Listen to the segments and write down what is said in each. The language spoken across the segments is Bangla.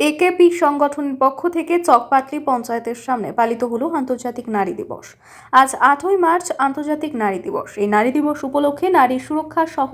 একেপি সংগঠনের পক্ষ থেকে চকপাটলি পঞ্চায়েতের সামনে পালিত হলো আন্তর্জাতিক নারী দিবস। আজ আটই মার্চ আন্তর্জাতিক নারী দিবস। এই নারী দিবস উপলক্ষে নারী সুরক্ষা সহ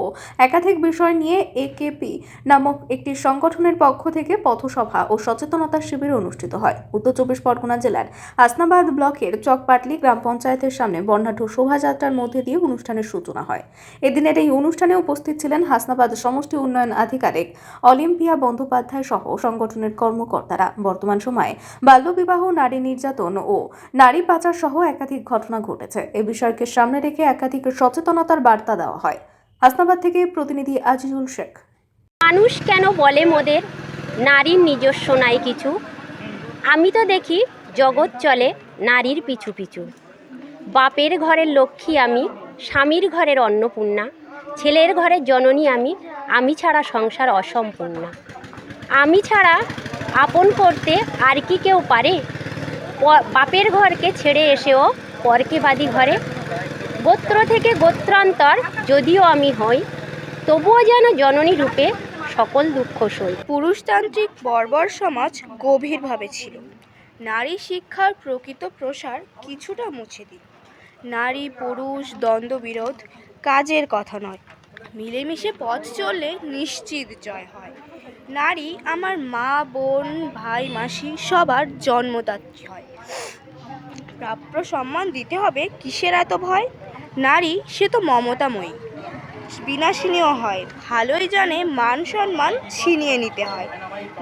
একাধিক বিষয় নিয়ে একেপি নামক একটি সংগঠনের পক্ষ থেকে পথসভা ও সচেতনতা শিবির অনুষ্ঠিত হয়। উত্তর চব্বিশ পরগনা জেলার হাসনাবাদ ব্লকের চকপাটলি গ্রাম পঞ্চায়েতের সামনে বর্ণাঢ্য শোভাযাত্রার মধ্যে দিয়ে অনুষ্ঠানের সূচনা হয়। এদিনের এই অনুষ্ঠানে উপস্থিত ছিলেন হাসনাবাদ সমষ্টি উন্নয়ন আধিকারিক অলিম্পিয়া বন্দ্যোপাধ্যায় সহ সংগঠনের কর্মকর্তারা। বর্তমান সময়ে বাল্যবিবাহ, নারী নির্যাতন ও নারী পাচার সহ একাধিক ঘটনা ঘটেছে। এ বিষয়কে সামনে রেখে একাধিক সচেতনতার বার্তা দেওয়া হয়। হাসনাবাদ থেকে প্রতিনিধি আজিজুল শেখ। মানুষ কেন বলে মোদের? নারীর নিজস্ব নাই কিছু। আমি তো দেখি জগৎ চলে নারীর পিছু পিছু। বাপের ঘরের লক্ষ্মী আমি, স্বামীর ঘরের অন্নপূর্ণা। ছেলের ঘরের জননী আমি আমি ছাড়া সংসার অসম্পূর্ণা। আমি ছাড়া আপন করতে আর কি কেউ পারে? বাপের ঘরকে ছেড়ে এসেও পরকে বাদী ঘরে। গোত্র থেকে গোত্রান্তর যদিও আমি হই, তবুও যেন জননী রূপে সকল দুঃখ সই। পুরুষতান্ত্রিক বর্বর সমাজ গভীরভাবে ছিল। নারী শিক্ষার প্রকৃত প্রসার কিছুটা মুছে দিল। নারী, পুরুষ দ্বন্দ্ববিরোধ কাজের কথা নয়। মিলেমিশে পথ চললে নিশ্চিত জয় হয়। নারী আমার মা, বোন, ভাই, মাসি সবার জন্মদাত্রী হয়। প্রাপ্য সম্মান দিতে হবে কিসের এত ভয়? নারী সে তো মমতাময়ী। বিনাশিনীয় হয়। ভালোই জানে মান সম্মান ছিনিয়ে নিতে হয়।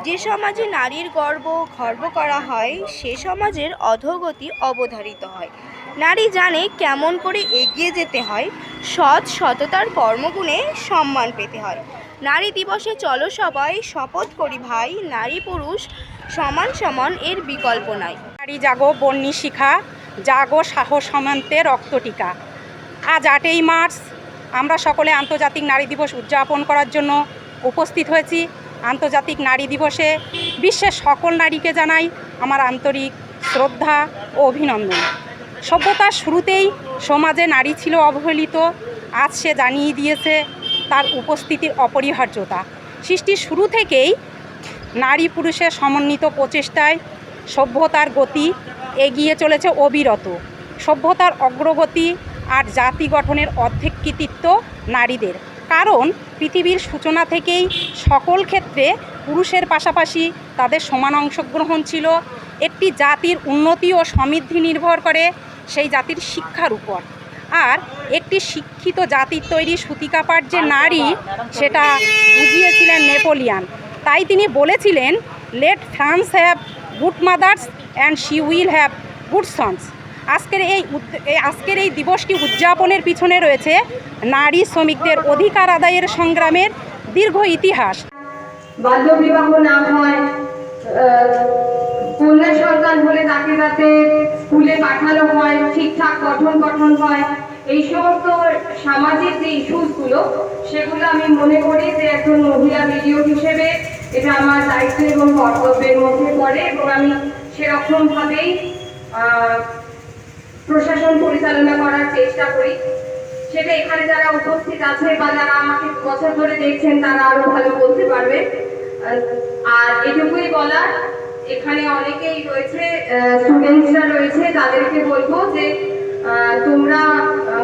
যে সমাজে নারীর গর্ব গর্ব করা হয়, সে সমাজের অধোগতি অবধারিত হয়। নারী জানে কেমন করে এগিয়ে যেতে হয়, সৎ সততার কর্মগুণে সম্মান পেতে হয়। নারী দিবসে চলো সবাই, শপথ করি ভাই, নারী পুরুষ সমান সমান এর বিকল্প নাই। নারী জাগো, বন্যী শিখা, জাগো সাহস সমান্তে রক্তটিকা আজ আটই মার্চ, আমরা সকলে আন্তর্জাতিক নারী দিবস উদযাপন করার জন্য উপস্থিত হয়েছি। আন্তর্জাতিক নারী দিবসে বিশ্বের সকল নারীকে জানাই আমার আন্তরিক শ্রদ্ধা ও অভিনন্দন। সভ্যতার শুরুতেই সমাজে নারী ছিল অবহেলিত, আজ সে জানিয়ে দিয়েছে তার উপস্থিতির অপরিহার্যতা। সৃষ্টির শুরু থেকেই নারী পুরুষের সমন্বিত প্রচেষ্টায় সভ্যতার গতি এগিয়ে চলেছে অবিরত। সভ্যতার অগ্রগতি আর জাতি গঠনের অর্ধেক কৃতিত্ব নারীদের। কারণ পৃথিবীর সূচনা থেকেই সকল ক্ষেত্রে পুরুষের পাশাপাশি তাদের সমান অংশগ্রহণ ছিল। একটি জাতির উন্নতি ও সমৃদ্ধি নির্ভর করে সেই জাতির শিক্ষার উপর। আর একটি শিক্ষিত জাতির তৈরি সুতিকাপার যে নারী, সেটা বুঝিয়েছিলেন নেপোলিয়ান। তাই তিনি বলেছিলেন let France have good mothers and she will have good sons আজকের এই আজকের এই দিবসটি উদযাপনের পিছনে রয়েছে নারী শ্রমিকদের অধিকার আদায়ের সংগ্রামের দীর্ঘ ইতিহাস। না হয় কন্যা সন্তান হলে তাকে যাতে স্কুলে পাঠানো হয়, ঠিকঠাক পঠন পঠন হয় এই সমস্ত সামাজিক যে ইস্যুসগুলো, সেগুলো আমি মনে করি যে একজন মহিলা ভিডিও হিসেবে এটা আমার দায়িত্ব এবং কর্তব্যের মধ্যে পড়ে এবং আমি সেরকমভাবেই প্রশাসন পরিচালনা করার চেষ্টা করি। সেটা এখানে যারা উপস্থিত আছে বা যারা আমাকে দু বছর ধরে দেখছেন, তারা আরও ভালো বলতে পারবে। আর এটুকুই বলার, এখানে অনেকেই রয়েছে স্টুডেন্টসরা রয়েছে, তাদেরকে বলব যে তোমরা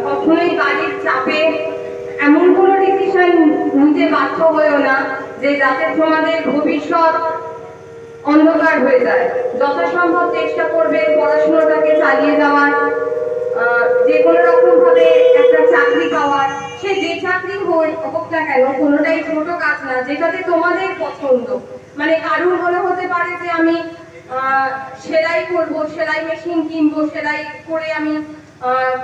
কখনোই বাড়ির চাপে এমন কোনো ডিসিশন নিতে বাধ্য হয়েও না যে যাতে তোমাদের ভবিষ্যৎ অন্ধকার হয়ে যায়। যথাসম্ভব চেষ্টা করবে পড়াশোনাটাকে চালিয়ে যাওয়ার যে কোনো রকম ভাবে একটা চাকরি পাওয়ার। সে যে চাকরি হোক না কেন, কোনোটাই ছোট কাজ না, যেটাতে তোমাদের পছন্দ। মানে কারুর মনে হতে পারে যে আমি সেলাই করব, সেলাই মেশিন কিনবো, সেলাই করে আমি আর